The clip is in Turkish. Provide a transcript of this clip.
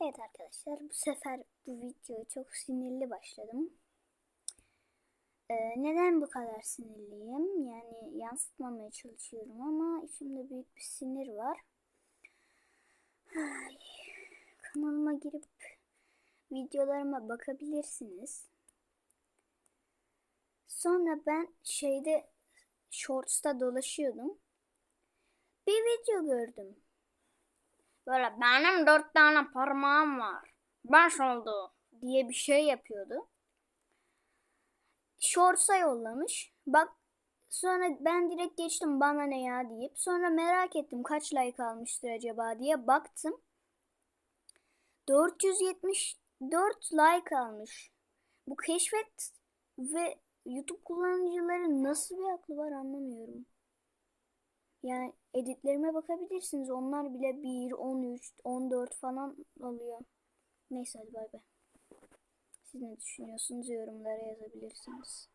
Evet arkadaşlar bu sefer bu videoya çok sinirli başladım. Ee, neden bu kadar sinirliyim? Yani yansıtmamaya çalışıyorum ama içimde büyük bir sinir var. Ay, kanalıma girip videolarıma bakabilirsiniz. Sonra ben şeyde Shorts'ta dolaşıyordum. Bir video gördüm. Böyle benim dört tane parmağım var. Baş oldu diye bir şey yapıyordu. Shorts'a yollamış. Bak sonra ben direkt geçtim bana ne ya deyip. Sonra merak ettim kaç like almıştır acaba diye baktım. 474 like almış. Bu keşfet ve YouTube kullanıcıların nasıl bir aklı var anlamıyorum. Yani editlerime bakabilirsiniz. Onlar bile 1, 13, 14 falan alıyor. Neyse hadi bay bay. Siz ne düşünüyorsunuz yorumlara yazabilirsiniz.